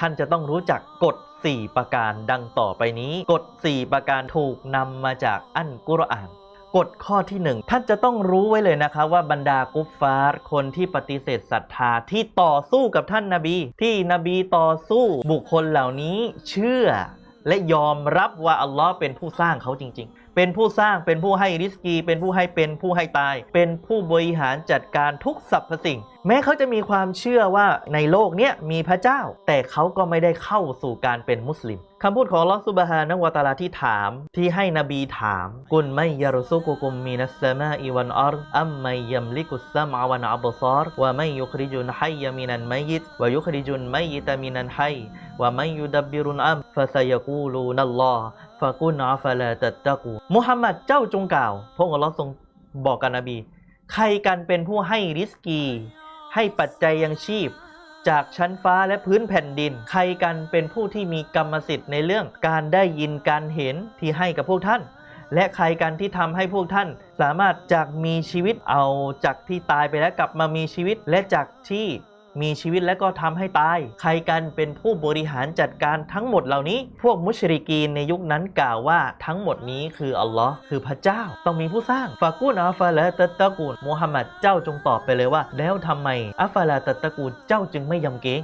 ท่านจะต้องรู้จักกฎ 4 ประการดังต่อไปนี้ กฎ 4 ประการถูกนำมาจากอันกุรอานกฎข้อที่ 1 ท่านจะต้องรู้ไว้เลยนะคะว่าบรรดากุฟฟาร์คนที่ปฏิเสธศรัทธาที่ต่อสู้กับท่านนาบี ที่นบีต่อสู้บุคคลเหล่านี้เชื่อ และยอมรับว่าอัลลอฮ์เป็นผู้สร้างเขาจริง ๆ เป็นผู้สร้างเป็นผู้ให้ริสกี เป็นผู้ให้เป็นผู้ให้ตาย เป็นผู้บริหารจัดการทุกสรรพสิ่ง แม้เขาจะมีความเชื่อว่าในโลกนี้มีพระเจ้า แต่เขาก็ไม่ได้เข้าสู่การเป็นมุสลิมคำพูดของลอฮ์ซุบฮานะวะตาลาที่ถามที่ให้นบีถาม กุลไม่ยารซุกุกุมมีนัสมาอิวันอัรฎอัมไม่ยัมลิกุสซัมอะวันอับซาร์วะไม่ยุคริจุนฮัยยะมินันมัยยิตวะยุคริจุนมัยยิตมินันฮัยว่าไม่ยุดับบิรุนอัมฟาซยกูลูนัลลอฮ์ฟากุนอาฟาลาตัตตะกูมุฮัมมัดเจ้าจงกล่าว พระองค์ลอทรงบอกกับนบี ใครกันเป็นผู้ให้ริสกี ให้ปัจจัยยังชีพ จากชั้นฟ้าและพื้นแผ่นดิน ใครกันเป็นผู้ที่มีกรรมสิทธิ์ในเรื่องการได้ยินการเห็นที่ให้กับพวกท่าน และใครกันที่ทำให้พวกท่าน สามารถจากมีชีวิตเอาจากที่ตายไปแล้วกลับมามีชีวิตและจากที่ มีชีวิตและก็ทำให้ตาย ใครกันเป็นผู้บริหารจัดการทั้งหมดเหล่านี้ พวกมุชริกีนในยุคนั้นกล่าวว่าทั้งหมดนี้คืออัลลอฮ์คือพระเจ้า ต้องมีผู้สร้างฟากูนอัฟฟาลาตัตตะกูลมูฮัมหมัดเจ้าจงตอบไปเลยว่า แล้วทำไมอัฟฟาลาตัตตะกูลเจ้าจึงไม่ยำเกรง